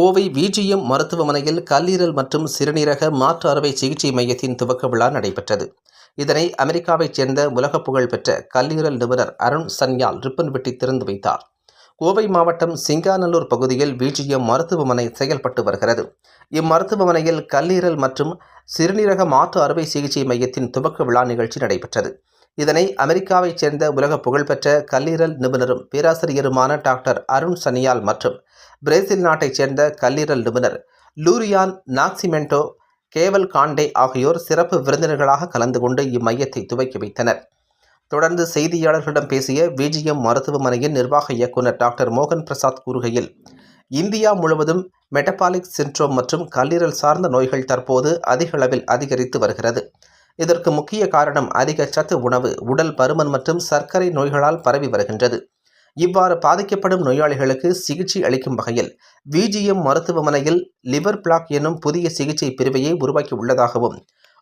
Kovai VGM மருத்துவமனையில் கல்லீரல் மற்றும் சிறுநீரக மாற்று அறுவை சிகிச்சை மையத்தின் துவக்க விழா நடைபெற்றது. இதனை அமெரிக்காவைச் சேர்ந்த உலக புகழ் பெற்ற கல்லீரல் நிபுணர் அருண் சன்யால் ரிப்பன் வெட்டி திறந்து வைத்தார். கோவை மாவட்டம் சிங்காநல்லூர் பகுதியில் விஜிஎம் மருத்துவமனை செயல்பட்டு வருகிறது. இம்மருத்துவமனையில் கல்லீரல் மற்றும் சிறுநீரக மாற்று அறுவை சிகிச்சை மையத்தின் துவக்க விழா நிகழ்ச்சி நடைபெற்றது. இதனை அமெரிக்காவைச் சேர்ந்த உலக புகழ்பெற்ற கல்லீரல் நிபுணரும் பேராசிரியருமான டாக்டர் அருண் சனியால் மற்றும் பிரேசில் நாட்டைச் சேர்ந்த கல்லீரல் நிபுணர் லூரியான் நாக்சிமெண்டோ கேவல் காண்டே ஆகியோர் சிறப்பு விருந்தினர்களாக கலந்து கொண்டு இம்மையத்தை துவக்கி வைத்தனர். தொடர்ந்து செய்தியாளர்களிடம் பேசிய விஜிஎம் மருத்துவமனையின் நிர்வாக இயக்குநர் டாக்டர் மோகன் பிரசாத் கூறுகையில் இந்தியா முழுவதும் மெட்டபாலிக் சின்ட்ரோம் மற்றும் கல்லீரல் சார்ந்த நோய்கள் தற்போது அதிக அளவில் அதிகரித்து வருகிறது. இதற்கு முக்கிய காரணம் அதிக சத்து உணவு உடல் பருமன் மற்றும் சர்க்கரை நோய்களால் பரவி வருகின்றது. இவ்வாறு பாதிக்கப்படும் நோயாளிகளுக்கு சிகிச்சை அளிக்கும் வகையில் விஜிஎம் மருத்துவமனையில் லிவர் பிளாக் எனும் புதிய சிகிச்சை பிரிவையை உருவாக்கி உள்ளதாகவும்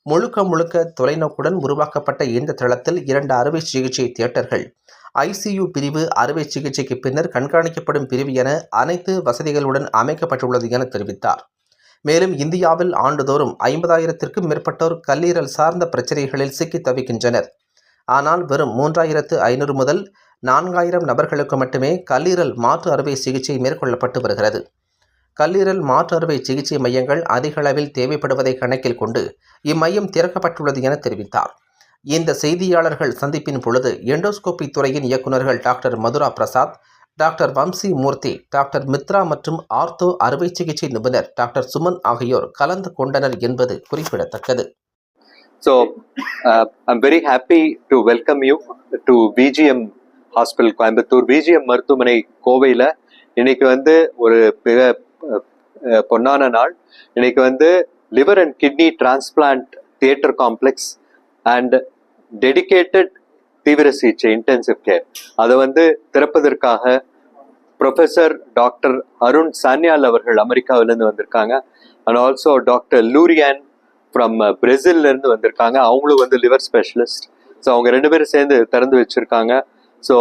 முழுக்க முழுக்க தொலைநோக்குடன் உருவாக்கப்பட்ட இந்த தளத்தில் இரண்டு அறுவை சிகிச்சை தியேட்டர்கள் ஐசியு பிரிவு அறுவை சிகிச்சைக்கு பின்னர் கண்காணிக்கப்படும் பிரிவு என அனைத்து வசதிகளுடன் அமைக்கப்பட்டுள்ளது என தெரிவித்தார். மேலும் இந்தியாவில் ஆண்டுதோறும் ஐம்பதாயிரத்திற்கும் மேற்பட்டோர் கல்லீரல் சார்ந்த பிரச்சனைகளில் சிக்கி தவிக்கின்றனர். ஆனால் வெறும் மூன்றாயிரத்து ஐநூறு முதல் நான்காயிரம் நபர்களுக்கு மட்டுமே கல்லீரல் மாற்று அறுவை சிகிச்சை மேற்கொள்ளப்பட்டு வருகிறது. கல்லீரல் மாற்று அறுவை சிகிச்சை மையங்கள் அதிக அளவில் தேவைப்படுவதை கணக்கில் கொண்டு இம்மையம் திறக்கப்பட்டுள்ளது என தெரிவித்தார். இந்த செய்தியாளர்கள் சந்திப்பின் பொழுது எண்டோஸ்கோபி துறையின் இயக்குநர்கள் doctor Madhura Prasad doctor Vamsi Murthy doctor Mitra மற்றும் ஆர்த்தோ அறுவை சிகிச்சை நிபுணர் டாக்டர் சுமன் ஆகியோர் கலந்து கொண்டனர் என்பது குறிப்பிடத்தக்கது. So uh, I'm very happy to welcome you to VGM Coimbatore VGM மருத்துவமனை கோவையில். இன்னைக்கு வந்து ஒரு மிக பொன்னான நாள். இன்னைக்கு வந்து liver and kidney transplant theatre complex and dedicated தீவிர சிகிச்சை இன்டென்சிவ் கேர் அதை வந்து திறப்பதற்காக ப்ரொஃபஸர் டாக்டர் அருண் சான்யால் அவர்கள் அமெரிக்காவிலேருந்து வந்திருக்காங்க. அண்ட் ஆல்சோ டாக்டர் லூரியான் ஃப்ரம் பிரேசில்லேருந்து வந்திருக்காங்க. அவங்களும் வந்து லிவர் ஸ்பெஷலிஸ்ட் ஸோ அவங்க ரெண்டு பேரும் சேர்ந்து திறந்து வச்சிருக்காங்க. ஸோ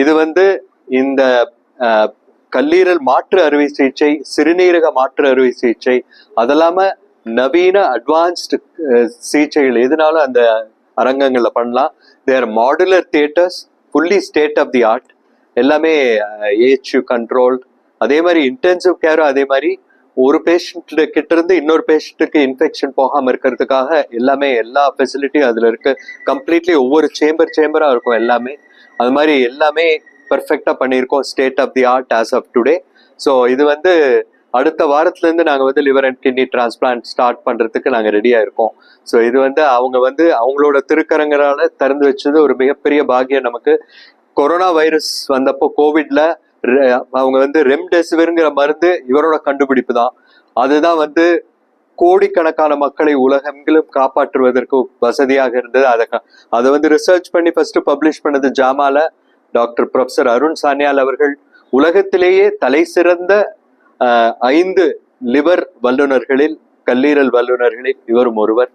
இது வந்து இந்த uh, கல்லீரல் மாற்று அறுவை சிகிச்சை சிறுநீரக மாற்று அறுவை சிகிச்சை அதெல்லாம நவீன அட்வான்ஸ்டு uh, சிகிச்சைகள் எதுனாலும் அந்த அரங்கங்களில் பண்ணலாம். There modular theatres fully state of the art எல்லாமே ஏஹெச்யூ கண்ட்ரோல் அதே மாதிரி இன்டென்சிவ் கேரும் அதே மாதிரி ஒரு பேஷண்ட் கிட்ட இருந்து இன்னொரு பேஷண்ட்டுக்கு இன்ஃபெக்ஷன் போகாமல் இருக்கிறதுக்காக எல்லாமே எல்லா ஃபெசிலிட்டியும் அதில் இருக்கு. கம்ப்ளீட்லி ஒவ்வொரு சேம்பர் சேம்பராக இருக்கும் எல்லாமே. அது மாதிரி எல்லாமே பர்ஃபெக்டாக பண்ணியிருக்கோம். State of the art as of today so இது வந்து அடுத்த வாரத்துலேருந்து நாங்கள் வந்து liver and kidney transplant start பண்ணுறதுக்கு நாங்கள் ரெடியாக இருக்கோம். ஸோ இது வந்து அவங்க வந்து அவங்களோட திருக்கரங்களால் திறந்து வச்சது ஒரு மிகப்பெரிய பாக்கியம் நமக்கு. கொரோனா வைரஸ் வந்தப்போ கோவிட்ல அவங்க வந்து ரெம்டெசிவிர்ங்கிற மருந்து இவரோட கண்டுபிடிப்பு தான். அதுதான் வந்து கோடிக்கணக்கான மக்களை உலகெங்கிலும் காப்பாற்றுவதற்கு வசதியாக இருந்தது. அதை அதை வந்து ரிசர்ச் பண்ணி ஃபர்ஸ்ட் பப்ளிஷ் பண்ணது ஜாமால டாக்டர் ப்ரொஃபசர் அருண் சானியால் அவர்கள். உலகத்திலேயே தலை சிறந்த ஐந்து லிவர் வல்லுநர்களில் கல்லீரல் வல்லுநர்களில் இவரும் ஒருவர்.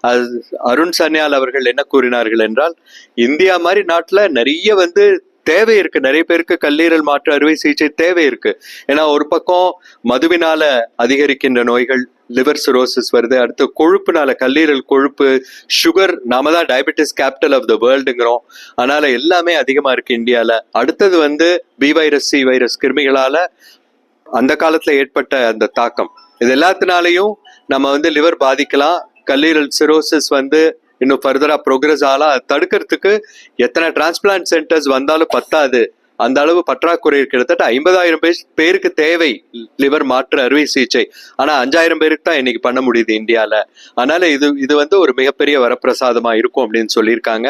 அது அருண் சன்யால் அவர்கள் என்ன கூறினார்கள் என்றால் இந்தியா மாதிரி நாட்டில் நிறைய வந்து தேவை இருக்கு. நிறைய பேருக்கு கல்லீரல் மாற்று அறுவை சிகிச்சை தேவை இருக்கு. ஏன்னா ஒரு பக்கம் மதுவினால அதிகரிக்கின்ற நோய்கள் லிவர் சிரோசிஸ் வருது. அடுத்து கொழுப்புனால கல்லீரல் கொழுப்பு சுகர் நாம தான் டயபெட்டிஸ் கேபிட்டல் ஆஃப் த வேர்ல்டுங்கிறோம் அதனால எல்லாமே அதிகமா இருக்கு இந்தியால. அடுத்தது வந்து பி வைரஸ் சி வைரஸ் கிருமிகளால அந்த காலத்துல ஏற்பட்ட அந்த தாக்கம். இது எல்லாத்தினாலையும் நம்ம வந்து லிவர் பாதிக்கலாம். கல்லீரல் சிரோசிஸ் வந்து இன்னும் ஃபர்தரா ப்ரோக்ரஸ் ஆகலாம் தடுக்கிறதுக்கு எத்தனை டிரான்ஸ்பிளான்ட் சென்டர்ஸ் வந்தாலும் பத்தாது. அந்த அளவு பற்றாக்குறை கிட்டத்தட்ட ஐம்பதாயிரம் பேர் பேருக்கு தேவை. லிவர் மாற்று அறுவை சிகிச்சை. ஆனா அஞ்சாயிரம் பேருக்கு தான் இன்னைக்கு பண்ண முடியுது இந்தியால. அதனால இது இது வந்து ஒரு மிகப்பெரிய வரப்பிரசாதமா இருக்கும் அப்படின்னு சொல்லியிருக்காங்க.